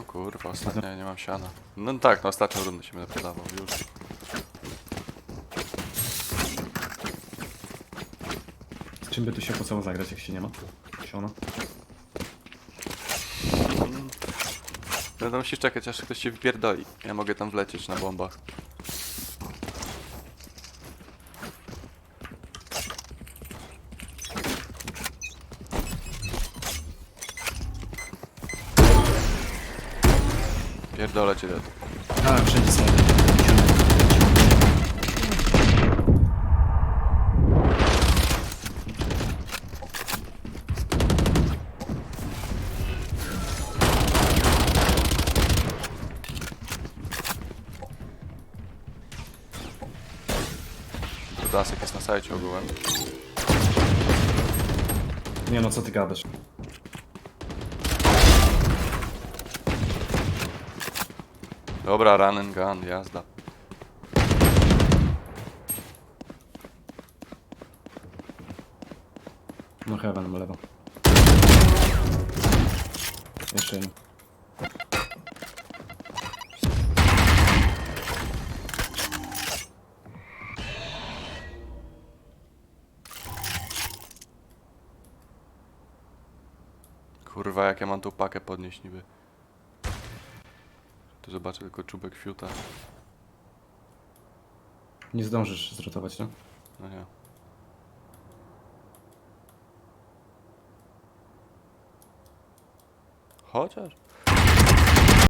No kurwa, ostatnio nie mam siana. No tak, no ostatnią rundę się będę podawał, już. Z czym by tu się opłacało zagrać, jak się nie ma? Siona. Będę musisz czekać, aż ktoś się wypierdoli. Ja mogę tam wlecieć na bombach. Pierdolę cię, Dead. A, wszędzie są. Dasek jest na sajcie ogółem. Nie no, co ty gadasz? Dobra, run and gun, jazda. No heaven, lewo. Jeszcze jeden. Kurwa, jak ja mam tą pakę podnieść niby. Tu zobaczę tylko czubek fiuta. Nie zdążysz zrotować, no? No nie. Chociaż.